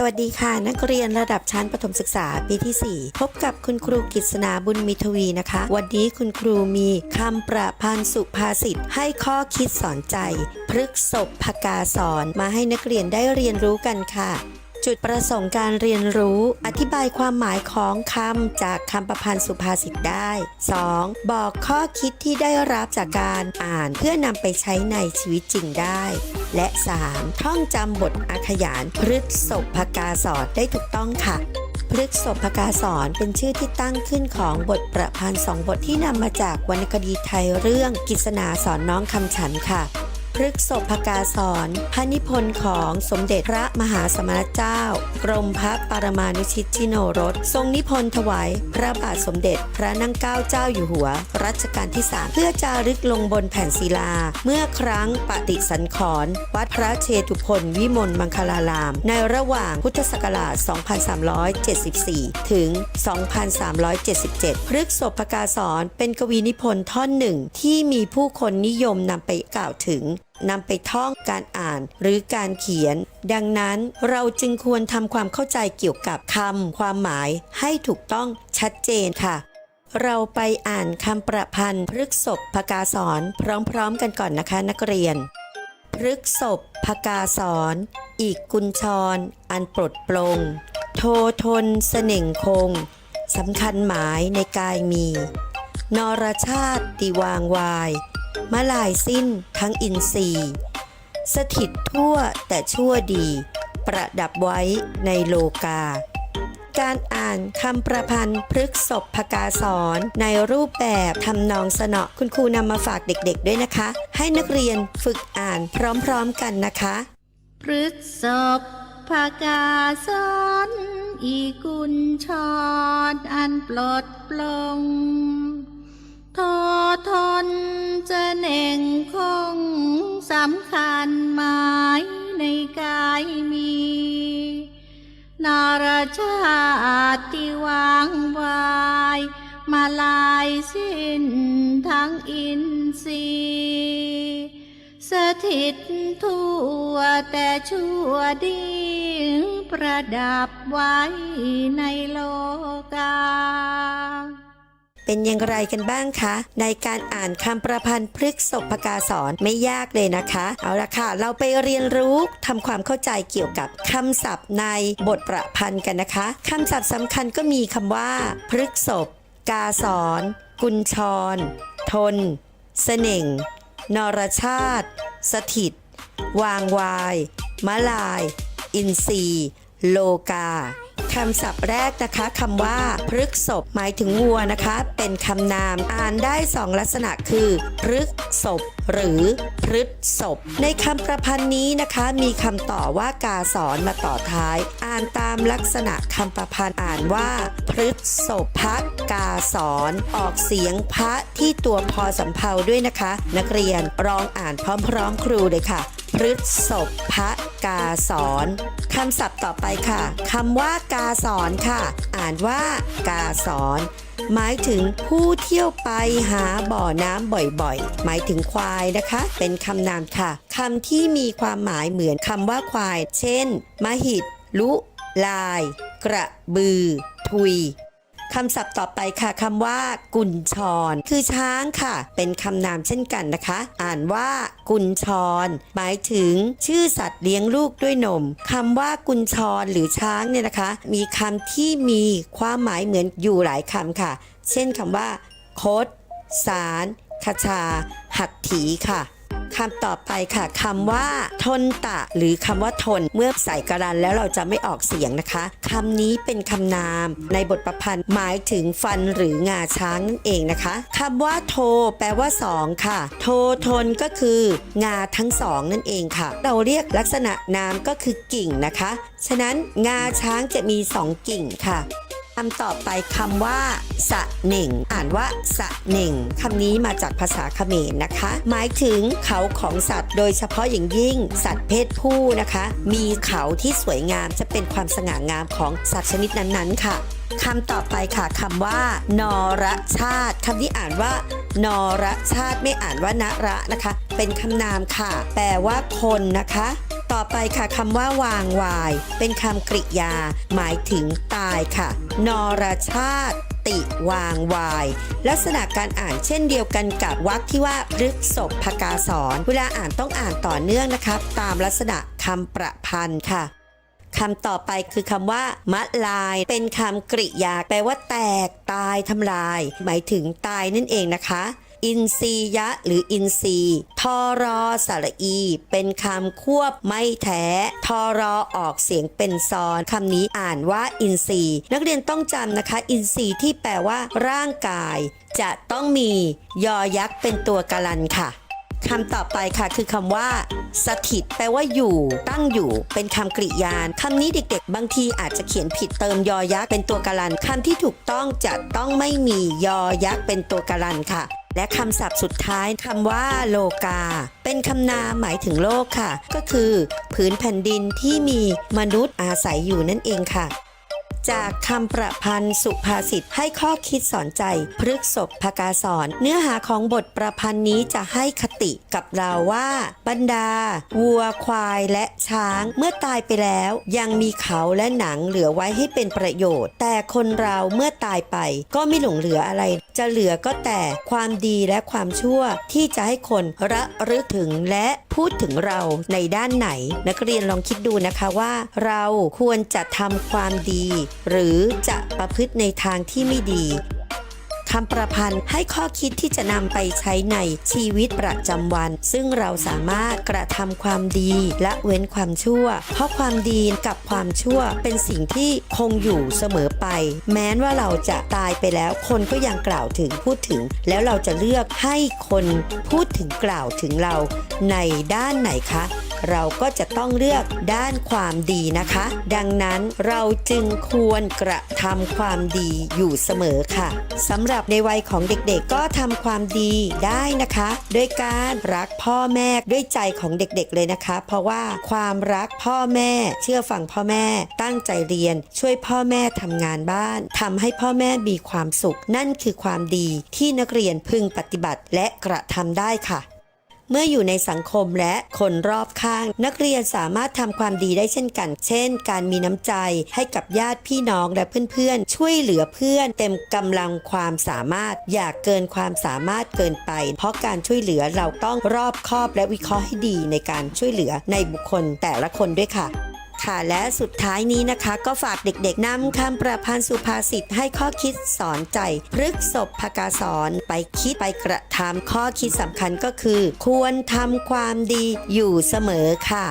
สวัสดีค่ะ นักเรียนระดับชั้นประถมศึกษาปีที่ 4 พบกับคุณครูกิษณาบุญมีทวีนะคะ วันนี้คุณครูมีคำประพันธ์สุภาษิตให้ข้อคิดสอนใจ พฤกษบพกาสอนมาให้นักเรียนได้เรียนรู้กันค่ะ จุดประสงค์การเรียนรู้อธิบายความหมายของคำจากคำประพันธ์สุภาษิตได้ 2. บอกข้อคิดที่ได้รับจากการอ่านเพื่อนำไปใช้ในชีวิตจริงได้ และ 3. ท่องจำบทอาขยานพฤกษบพกาสอนได้ถูกต้องค่ะพฤกษพกาสอนเป็นชื่อที่ตั้งขึ้นของบทประพันธ์สองบทที่นำมาจากวรรณคดีไทยเรื่องกิษณาสอนน้องคำฉันค่ะ พฤกษบพกาสอนพระนิพนธ์ของสมเด็จพระมหาสมณเจ้า กรมพระปรมานุชิตชิโนรส ทรงนิพนธ์ถวายพระบาทสมเด็จพระนั่งเกล้าเจ้าอยู่หัว รัชกาลที่3เพื่อจารึกลงบนแผ่นศิลา เมื่อครั้งปฏิสันขรณ์วัดพระเชตุพนวิมลมังคลาราม ในระหว่างพุทธศักราช 2374 ถึง 2377 พฤกษบพกาสอนเป็นกวีนิพนธ์ท่อนหนึ่งที่มีผู้คนนิยมนำไปกล่าวถึงนำไปท่องการอ่านหรือการเขียน ดังนั้นเราจึงควรทำความเข้าใจเกี่ยวกับคำความหมายให้ถูกต้องชัดเจนค่ะ เราไปอ่านคำประพันธ์พฤกษบพกาสอนพร้อมๆ กันก่อนนะคะนักเรียน พฤกษบพกาสอนอีกกุญชรอันปลดปลง โททนเสน่งคงสำคัญหมายในกายมี นรชาติติวางวาย มะลายสิ้นทั้งอินทรีย์ สถิตทั่วแต่ชั่วดี ประดับไว้ในโลกา การอ่านคำประพันธ์พฤกษบพกาสอนในรูปแบบทำนองสนอคุณครูนำมาฝากเด็กๆด้วยนะคะ ให้นักเรียนฝึกอ่านพร้อมๆกันนะคะ พฤกษบภกาสอนอีกุญชรอันปลดปลง ทอทนจะเน่งคงสำคัญหมายในกายมี นารชาติวางวายมาลายสิ้นทั้งอินทรีย์สถิตทั่วแต่ชั่วดีประดับไว้ในโลกา เป็นอย่างไรกันบ้างคะ ในการอ่านคำประพันธ์พฤกษพกาสอนไม่ยากเลยนะคะ เอาละค่ะ เราไปเรียนรู้ทำความเข้าใจเกี่ยวกับคำศัพท์ในบทประพันธ์กันนะคะคำศัพท์สำคัญก็มีคำว่า พฤกษพกาสอนกุญชร ทนเสน่ง นรชาติ สถิต วางวายมะลาย อินทรีโลกา คำศัพท์แรกนะคะคำว่าพฤกษบหมายถึงวัวนะคะ เป็นคำนามอ่านได้สองลักษณะคือพฤกษบหรือพฤษศพในคำประพันธ์นี้นะคะ มีคำต่อว่ากาสอนมาต่อท้าย อ่านตามลักษณะคำประพันธ์อ่านว่าพฤษศพพักกาสอนออกเสียงพระที่ตัวพอสำเพาด้วยนะคะ นักเรียนลองอ่านพร้อมๆ ครูเลยค่ะ พฤษศพพระกาสอนคำศัพท์ต่อไปค่ะคำว่ากาสอนค่ะ อ่านว่ากาสอนหมายถึงผู้เที่ยวไปหาบ่อน้ำบ่อยๆ หมายถึงควายนะคะ เป็นคำนามค่ะคำที่มีความหมายเหมือนคำว่าควาย เช่น มหิตลุ ลาย กระบือ ทุย คำศัพท์ต่อไปค่ะคำว่ากุญชร คือช้างค่ะ เป็นคำนามเช่นกันนะคะ อ่านว่ากุญชร หมายถึงชื่อสัตว์เลี้ยงลูกด้วยนมคำว่ากุญชรหรือช้างเนี่ยนะคะ มีคำที่มีความหมายเหมือนอยู่หลายคำค่ะ เช่นคำว่า คด สารคชา หัตถีค่ะ คำต่อไปค่ะคำว่า ทนตะ หรือคำว่าทน เมื่อใส่กระดันแล้วเราจะไม่ออกเสียงนะคะคำนี้เป็นคำนาม ในบทประพันธ์หมายถึงฟันหรืองาช้างนั่นเองนะคะคำว่าโท แปลว่าสองค่ะ โททนก็คือ งาทั้งสองนั่นเองค่ะ เราเรียกลักษณะนามก็คือกิ่งนะคะ ฉะนั้นงาช้างจะมีสองกิ่งค่ะ คำต่อไปคำว่า สะหน่ง อ่านว่า สะหน่งคำนี้มาจากภาษาเขมรนะคะ หมายถึงเขาของสัตว์ โดยเฉพาะอย่างยิ่ง สัตว์เพศผู้นะคะ มีเขาที่สวยงามจะเป็นความสง่างามของสัตว์ชนิดนั้นๆค่ะคำต่อไปค่ะคำว่า นรชาติคำนี้อ่านว่า นรชาติไม่อ่านว่านระนะคะ เป็นคำนามค่ะ แปลว่าคนนะคะ ต่อไปค่ะคำว่าวางวาย เป็นคำกริยา หมายถึงตายค่ะ นรชาติ ติวางวาย ลักษณะการอ่านเช่นเดียวกันกับวรรคที่ว่าพฤกษพกาสอนเวลาอ่านต้องอ่านต่อเนื่องนะคะตามลักษณะคำประพันธ์ค่ะคำต่อไปคือคำว่ามะลาย เป็นคำกริยา แปลว่าแตก ตายทำลาย หมายถึงตายนั่นเองนะคะ อินทรียะหรืออินทรีย์ทอรอสระอี เป็นคำควบไม่แท้ทอรอออกเสียงเป็นซอนคำนี้อ่านว่าอินทรีย์นักเรียนต้องจำนะคะ อินทรีย์ที่แปลว่า ร่างกาย จะต้องมียอยักษ์เป็นตัวการันค่ะคำต่อไปค่ะคือคำว่า สถิต แปลว่าอยู่ ตั้งอยู่เป็นคำกริยานคำนี้เด็กๆ บางทีอาจจะเขียนผิดเติมยอยักษ์เป็นตัวการันคำที่ถูกต้องจะต้องไม่มียอยักษ์เป็นตัวการันค่ะ และคำศัพท์สุดท้ายคำว่าโลกา เป็นคำนามหมายถึงโลกค่ะ ก็คือผืนแผ่นดินที่มีมนุษย์อาศัยอยู่นั่นเองค่ะ จากคำประพันธ์สุภาษิตให้ข้อคิดสอนใจ พฤกษพกาสอน เนื้อหาของบทประพันธ์นี้จะให้คติกับเราว่า บรรดา วัวควายและช้างเมื่อตายไปแล้ว ยังมีเขาและหนังเหลือไว้ให้เป็นประโยชน์ แต่คนเราเมื่อตายไป ก็ไม่หลงเหลืออะไร จะเหลือก็แต่ความดีและความชั่วที่จะให้คนระลึกถึงและ พูดถึงเราในด้านไหน นักเรียนลองคิดดูนะคะว่า เราควรจะทำความดี หรือจะประพฤติในทางที่ไม่ดี คำประพันธ์ให้ข้อคิดที่จะนำไปใช้ในชีวิตประจำวัน ซึ่งเราสามารถกระทำความดีและเว้นความชั่ว เพราะความดีกับความชั่วเป็นสิ่งที่คงอยู่เสมอไป แม้ว่าเราจะตายไปแล้วคนก็ยังกล่าวถึงพูดถึง แล้วเราจะเลือกให้คนพูดถึงกล่าวถึงเราในด้านไหนคะ เราก็จะต้องเลือกด้านความดีนะคะ ดังนั้นเราจึงควรกระทำความดีอยู่เสมอค่ะสำหรับในวัยของเด็กๆ ก็ทำความดีได้นะคะด้วยการรักพ่อแม่ด้วยใจของเด็กๆเลยนะคะ เพราะว่าความรักพ่อแม่ เชื่อฟังพ่อแม่ ตั้งใจเรียน ช่วยพ่อแม่ทำงานบ้านทำให้พ่อแม่มีความสุข นั่นคือความดีที่นักเรียนพึงปฏิบัติและกระทำได้ค่ะ เมื่ออยู่ในสังคมและคนรอบข้าง นักเรียนสามารถทำความดีได้เช่นกัน เช่น การมีน้ำใจให้กับญาติพี่น้องและเพื่อนๆ ช่วยเหลือเพื่อน เต็มกำลังความสามารถ อย่าเกินความสามารถเกินไป เพราะการช่วยเหลือเราต้องรอบคอบและวิเคราะห์ให้ดีในการช่วยเหลือในบุคคลแต่ละคนด้วยค่ะ ค่ะ และสุดท้ายนี้นะคะ ก็ฝากเด็กๆนำคำประพันธ์สุภาษิตให้ข้อคิดสอนใจพฤกษบพกาสอนไปคิดไปกระทำข้อคิดสำคัญก็คือ ควรทำความดีอยู่เสมอค่ะ